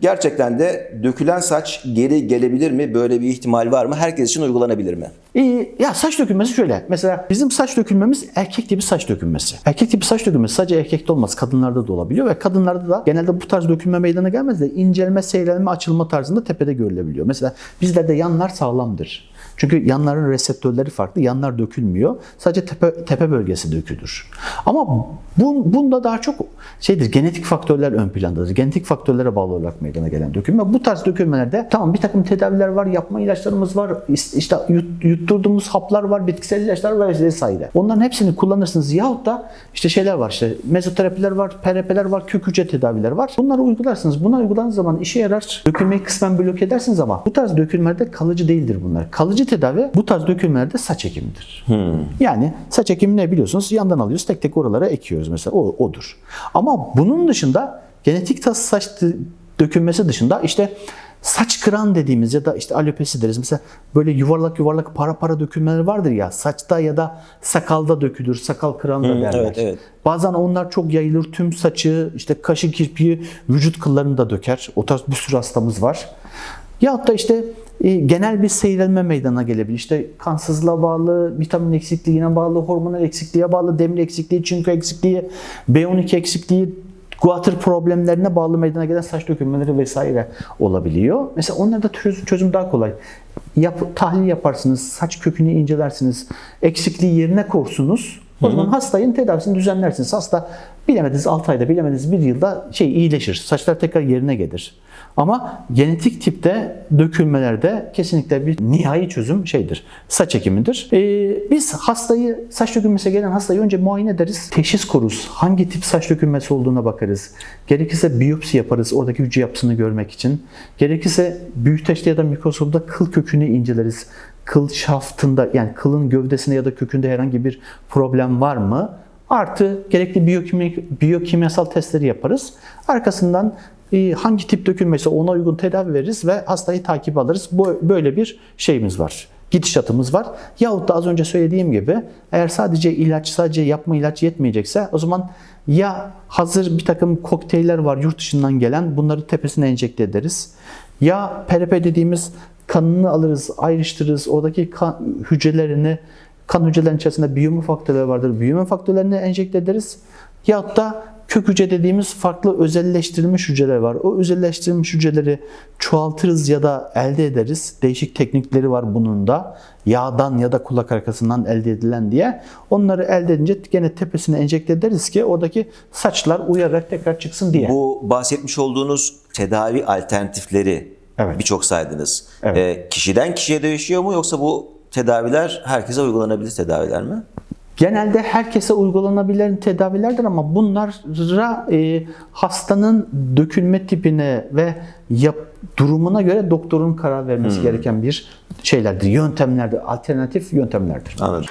Gerçekten de dökülen saç geri gelebilir mi? Böyle bir ihtimal var mı? Herkes için uygulanabilir mi? Ee, ya saç dökülmesi şöyle. Mesela bizim saç dökülmemiz erkek tipi saç dökülmesi. Erkek tipi saç dökülmesi sadece erkekte olmaz. Kadınlarda da olabiliyor ve kadınlarda da genelde bu tarz dökülme meydana gelmez de incelme, seyrelme, açılma tarzında tepede görülebiliyor. Mesela bizlerde yanlar sağlamdır. Çünkü yanların reseptörleri farklı. Yanlar dökülmüyor. Sadece tepe, tepe bölgesi dökülür. Ama bu, bunda daha çok şeydir genetik faktörler ön plandadır. Genetik faktörlere bağlı olarak meydana gelen dökülme. Bu tarz dökülmelerde tamam bir takım tedaviler var, yapma ilaçlarımız var, işte yut- yutturduğumuz haplar var, bitkisel ilaçlar var vesaire. Onların hepsini kullanırsınız. Yahut da işte şeyler var işte mezoterapiler var, PRP'ler var, kök hücre tedaviler var. Bunları uygularsınız. Bunlar uyguladığınız zaman işe yarar. Dökülmeyi kısmen bloke edersiniz ama bu tarz dökülmelerde kalıcı değildir bunlar. Kalıcı tedavi bu tarz dökülmelerde saç ekimidir. Yani saç ekimi ne biliyorsunuz? Yandan alıyoruz, tek tek oralara ekiyoruz mesela. O odur. Ama bunun dışında genetik tas saç dökülmesi dışında işte saç kıran dediğimiz ya da işte alopesi deriz. Mesela böyle yuvarlak yuvarlak para para dökülmeler vardır ya. Saçta ya da sakalda dökülür. Sakal kıran da derler. evet, evet. Bazen onlar çok yayılır. Tüm saçı, işte kaşı, kirpiği, vücut kıllarını da döker. O tarz bir sürü hastamız var. Yahut da işte e, genel bir seyrelme meydana gelebilir. İşte kansızlığa bağlı, vitamin eksikliğine bağlı, hormonal eksikliğe bağlı, demir eksikliği, çinko eksikliği, B12 eksikliği, guatr problemlerine bağlı meydana gelen saç dökülmeleri vesaire olabiliyor. Mesela onlarda çözüm, çözüm daha kolay. Yap, tahlil yaparsınız, saç kökünü incelersiniz, eksikliği yerine korsunuz. O zaman hastayın tedavisini düzenlersiniz. Hasta bilemediniz 6 ayda, bilemediniz 1 yılda şey iyileşir. Saçlar tekrar yerine gelir. Ama genetik tipte dökülmelerde kesinlikle bir nihai çözüm şeydir. Saç ekimidir. Ee, biz hastayı, saç dökülmesi gelen hastayı önce muayene ederiz. Teşhis koruz. Hangi tip saç dökülmesi olduğuna bakarız. Gerekirse biyopsi yaparız oradaki hücre yapısını görmek için. Gerekirse büyüteçte ya da mikroskopta kıl kökünü inceleriz. Kıl şaftında yani kılın gövdesinde ya da kökünde herhangi bir problem var mı? Artı gerekli biyokimi, biyokimyasal testleri yaparız. Arkasından e, hangi tip dökülmesi ona uygun tedavi veririz ve hastayı takip alırız. Böyle bir şeyimiz var. Gidişatımız var. Yahut da az önce söylediğim gibi eğer sadece ilaç, sadece yapma ilaç yetmeyecekse o zaman ya hazır bir takım kokteyller var yurt dışından gelen bunları tepesine enjekte ederiz. Ya PRP dediğimiz kanını alırız, ayrıştırırız. Oradaki kan hücrelerini kan hücrelerinin içerisinde büyüme faktörleri vardır. Büyüme faktörlerini enjekte ederiz. Yahut da kök hücre dediğimiz farklı özelleştirilmiş hücreler var. O özelleştirilmiş hücreleri çoğaltırız ya da elde ederiz. Değişik teknikleri var bunun da. Yağdan ya da kulak arkasından elde edilen diye. Onları elde edince gene tepesine enjekte ederiz ki oradaki saçlar uyararak tekrar çıksın diye. Bu bahsetmiş olduğunuz tedavi alternatifleri Evet. birçok saydınız. Evet. Ee, kişiden kişiye değişiyor mu yoksa bu tedaviler herkese uygulanabilir tedaviler mi? Genelde herkese uygulanabilen tedavilerdir ama bunlara e, hastanın dökülme tipine ve yap, durumuna göre doktorun karar vermesi gereken bir şeylerdir, yöntemlerdir, alternatif yöntemlerdir. Anladım.